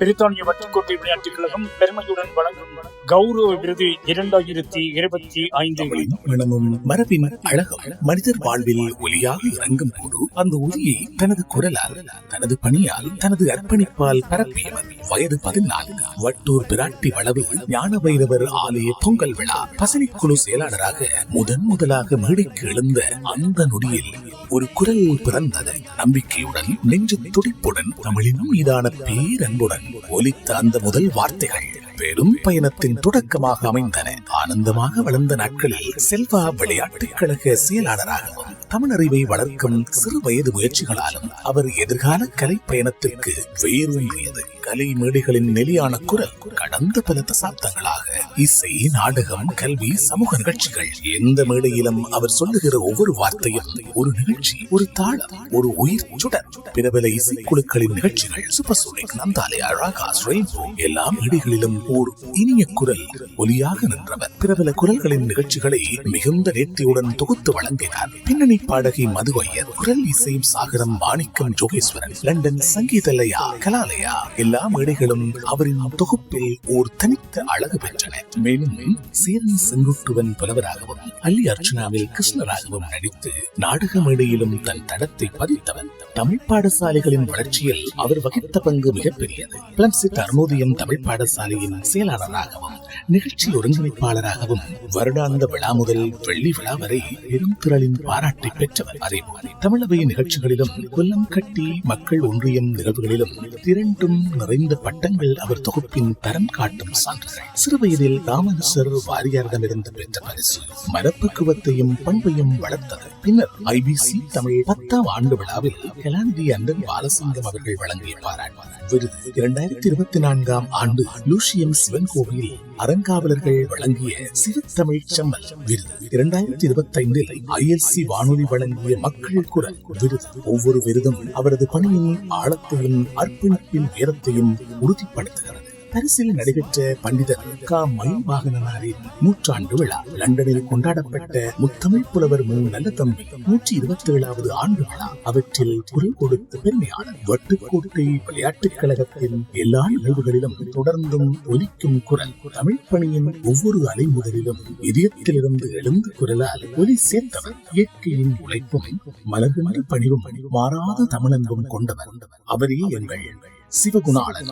பிரித்தானிய வட்டுக்கோட்டை விளையாட்டுக் கழகம் பெருமையுடன் வழங்கும் கௌரவ விருது இரண்டாயிரத்தி இருபத்தி ஐந்து மனமும் மரபின் அழகும் மனிதர் வாழ்வில் ஒலியாக இறங்கும் போது அந்த ஒலியை தனது குரலால் தனது பணியால் தனது அர்ப்பணிப்பால் பரப்பியவர் வயது பதினான்கு வட்டூர் பிராட்டி வளவு ஞான பைரவர் ஆலய பொங்கல் விழா பசனிக்குழு செயலாளராக முதன் முதலாக மேடைக்கு எழுந்த அந்த நொடியில் ஒரு குரல் பிறந்தது. நம்பிக்கையுடன் நெஞ்சு துடிப்புடன் தமிழின் மீதான பேரன்புடன் ஒலித்த அந்த முதல் வார்த்தைகள் பெரும் பயணத்தின் தொடக்கமாக அமைந்தன. ஆனந்தமாக வளர்ந்த நாட்களில் செல்வா விளையாட்டுக் கழக செயலாளராகவும் தமிழறிவை வளர்க்கும் சிறு வயது முயற்சிகளாலும் அவர் எதிர்கால கலை பயணத்திற்கு வேரூன்றியது. கலை மேடைகளின் நெலியான குரல் கடந்த பல தசாப்தங்களாக இசை நாடகம் கல்வி சமூக நிகழ்ச்சிகள். எந்த மேடையிலும் அவர் சொல்லுகிற ஒவ்வொரு வார்த்தையும் ஒரு நிகழ்ச்சி ஒரு தாளம் ஒரு உயிர் சுடர். பிரபல இசைக்குழுக்களின் நிகழ்ச்சிகள் Super Sonic Nandalaya Raagas Rainbow எல்லா மேடைகளிலும் ஓர் இனிய குரல் ஒலியாக நின்றவர். பிரபல குரல்களின் நிகழ்ச்சிகளை மிகுந்த நேர்த்தியுடன் தொகுத்து வழங்கினார். பின்னணி பாடகி மது ஐயர் குரல் இசையும் சாகரம் மாணிக்கம் ஜோகேஸ்வரன். லண்டன் சங்கீதலயா கலாலயா எல்லா மேடைகளும் அவரின் தொகுப்பில் ஓர் தனித்த அழகு பெற்றன. மேலும் சேரன் செங்குட்டுவன் புலவராகவும் அல்லி அர்ச்சனாவில் கிருஷ்ணராகவும் நடித்து நாடக மேடையிலும் தன் தடத்தை பதித்தவன். தமிழ் பாடசாலைகளின் வளர்ச்சியில் அவர் வகித்த பங்கு மிகப்பெரியது. பிளம்சிட் அருணோதயம் தமிழ் பாடசாலையின் செயலாளராகவும் நிகழ்ச்சி ஒருங்கிணைப்பாளராகவும் வருடாந்த விழா முதல் வெள்ளி விழா வரை பெரும் திரளின் பாராட்டை பெற்றவர். அதேபோல தமிழவை நிகழ்ச்சிகளிலும் கொல்லம் கட்டி மக்கள் ஒன்றியம் நிகழ்வுகளிலும் திரண்டும் நிறைந்த பட்டங்கள் அவர் தொகுப்பின் தரம் காட்டும் சான்றுகள். சிறுவயதில் ராமனுசர் வாரியாரிடமிருந்து பெற்ற பரிசு மரப்பக்குவத்தையும் பண்பையும் வளர்த்தது. பின்னர் ஐபிசி தமிழ் பத்தாம் ஆண்டு விழாவில் கலாநிதி அந்தன் பாலசிங்கம் அவர்கள் வழங்கிய பாராட்டு. விருது இரண்டாயிரத்தி இருபத்தி நான்காம் ஆண்டு லூசியம் சிவன் கோவில் அறங்காவலர்கள் வழங்கிய சிறுத்தமிழ் செம்மல். விருது இரண்டாயிரத்தி இருபத்தி ஐந்தில் ஐஎல்சி வானொலி வழங்கிய மக்கள் குரல். விருது ஒவ்வொரு விருதும் அவரது பணியின் ஆழத்தையும் அர்ப்பணிப்பின் உயரத்தையும் உறுதிப்படுத்துகிறது. பரிசில் நடைபெற்ற பண்டிதர் கா மயில் வாகனனாரின் நூற்றாண்டு விழா. லண்டனில் கொண்டாடப்பட்ட முத்தமிழ் புலவர் மு. நல்ல தம்பி நூற்றி இருபத்தி ஏழாவது ஆண்டு விழா. அவற்றில் குரல் கொடுத்த பெருமையான வட்டுக்கோட்டை விளையாட்டுக் கழகத்தின் எல்லா நிகழ்வுகளிலும் தொடர்ந்தும் ஒலிக்கும் குரல். தமிழ் பணியின் ஒவ்வொரு அலைமுதலிலும் இதயத்திலிருந்து எழுந்த குரலால் ஒலி சேர்த்தவர். இயற்கையின் உழைப்பும் மலர்கின்ற பணிவும் மாறாத தமிழன்பும் கொண்டவர். அவரே எங்கள் சிவகுணாளன்